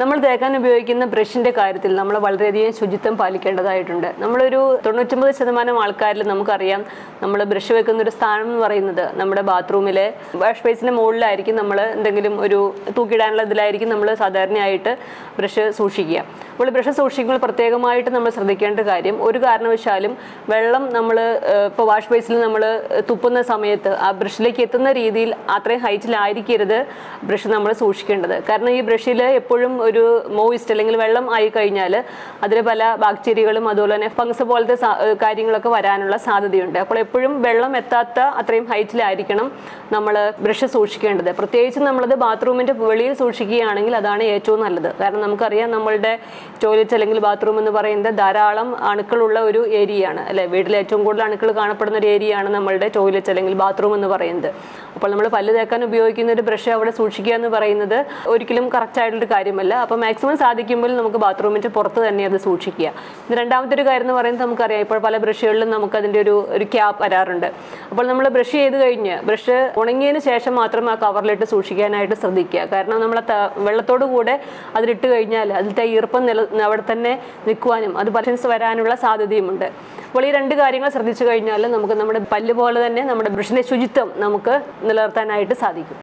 നമ്മൾ തേക്കാൻ ഉപയോഗിക്കുന്ന ബ്രഷിന്റെ കാര്യത്തിൽ നമ്മൾ വളരെയധികം ശുചിത്വം പാലിക്കേണ്ടതായിട്ടുണ്ട്. നമ്മളൊരു തൊണ്ണൂറ്റൊമ്പത് ശതമാനം ആൾക്കാരിൽ നമുക്കറിയാം നമ്മൾ ബ്രഷ് വെക്കുന്ന ഒരു സ്ഥാനം എന്ന് പറയുന്നത് നമ്മുടെ ബാത്റൂമിലെ വാഷ് ബേസിന്റെ മുകളിലായിരിക്കും നമ്മൾ എന്തെങ്കിലും ഒരു തൂക്കിയിടാനുള്ള ഇതിലായിരിക്കും നമ്മൾ സാധാരണയായിട്ട് ബ്രഷ് സൂക്ഷിക്കുക. അപ്പോൾ ബ്രഷ് സൂക്ഷിക്കുമ്പോൾ പ്രത്യേകമായിട്ട് നമ്മൾ ശ്രദ്ധിക്കേണ്ട കാര്യം ഒരു കാരണവശാലും വെള്ളം നമ്മൾ ഇപ്പോൾ വാഷ് ബേസിൽ നമ്മൾ തുപ്പുന്ന സമയത്ത് ആ ബ്രഷിലേക്ക് എത്തുന്ന രീതിയിൽ അത്രയും ഹൈറ്റിലായിരിക്കരുത് ബ്രഷ് നമ്മൾ സൂക്ഷിക്കേണ്ടത്. കാരണം ഈ ബ്രഷിൽ എപ്പോഴും ഒരു മോയിസ്റ്റ് അല്ലെങ്കിൽ വെള്ളം ആയി കഴിഞ്ഞാൽ അതിൽ പല ബാക്ടീരിയകളും അതുപോലെ തന്നെ ഫംഗ്സ് പോലത്തെ കാര്യങ്ങളൊക്കെ വരാനുള്ള സാധ്യതയുണ്ട്. അപ്പോൾ എപ്പോഴും വെള്ളം എത്താത്ത അത്രയും ഹൈറ്റിലായിരിക്കണം നമ്മൾ ബ്രഷ് സൂക്ഷിക്കേണ്ടത്. പ്രത്യേകിച്ച് നമ്മളത് ബാത്റൂമിന്റെ വെളിയിൽ സൂക്ഷിക്കുകയാണെങ്കിൽ അതാണ് ഏറ്റവും നല്ലത്. കാരണം നമുക്കറിയാം നമ്മളുടെ ടോയ്ലറ്റ് അല്ലെങ്കിൽ ബാത്റൂം എന്ന് പറയുന്നത് ധാരാളം അണുക്കളുള്ള ഒരു ഏരിയയാണ് അല്ലെ? വീട്ടിൽ ഏറ്റവും കൂടുതൽ അണുക്കൾ കാണപ്പെടുന്ന ഒരു ഏരിയയാണ് നമ്മളുടെ ടോയ്ലറ്റ് അല്ലെങ്കിൽ ബാത്റൂം എന്ന് പറയുന്നത്. അപ്പോൾ നമ്മൾ പല്ല് തേക്കാൻ ഉപയോഗിക്കുന്ന ഒരു ബ്രഷ് അവിടെ സൂക്ഷിക്കുക എന്ന് പറയുന്നത് ഒരിക്കലും കറക്റ്റ് ആയിട്ടുള്ളൊരു കാര്യമല്ല. അപ്പോൾ മാക്സിമം സാധിക്കുമ്പോൾ നമുക്ക് ബാത്റൂമിന്റെ പുറത്ത് തന്നെ അത് സൂക്ഷിക്കുക. രണ്ടാമത്തെ ഒരു കാര്യം എന്ന് പറയുന്നത് നമുക്കറിയാം ഇപ്പോൾ പല ബ്രഷുകളിലും നമുക്ക് അതിന്റെ ഒരു ഒരു ക്യാപ്പ് വരാറുണ്ട്. അപ്പോൾ നമ്മൾ ബ്രഷ് ചെയ്ത് കഴിഞ്ഞ് ബ്രഷ് ഉണങ്ങിയതിന് ശേഷം മാത്രം ആ കവറിലിട്ട് സൂക്ഷിക്കാനായിട്ട് ശ്രദ്ധിക്കുക. കാരണം നമ്മൾ വെള്ളത്തോടു കൂടെ അതിലിട്ട് കഴിഞ്ഞാൽ അതിലത്തെ ഈർപ്പം നില അവിടെ തന്നെ നിൽക്കുവാനും അത് പലൻസ് വരാനുള്ള സാധ്യതയുമുണ്ട്. അപ്പോൾ ഈ രണ്ട് കാര്യങ്ങൾ ശ്രദ്ധിച്ചു കഴിഞ്ഞാൽ നമുക്ക് നമ്മുടെ പല്ല് പോലെ തന്നെ നമ്മുടെ ബ്രഷിന്റെ ശുചിത്വം നമുക്ക് നിലനിർത്താനായിട്ട് സാധിക്കും.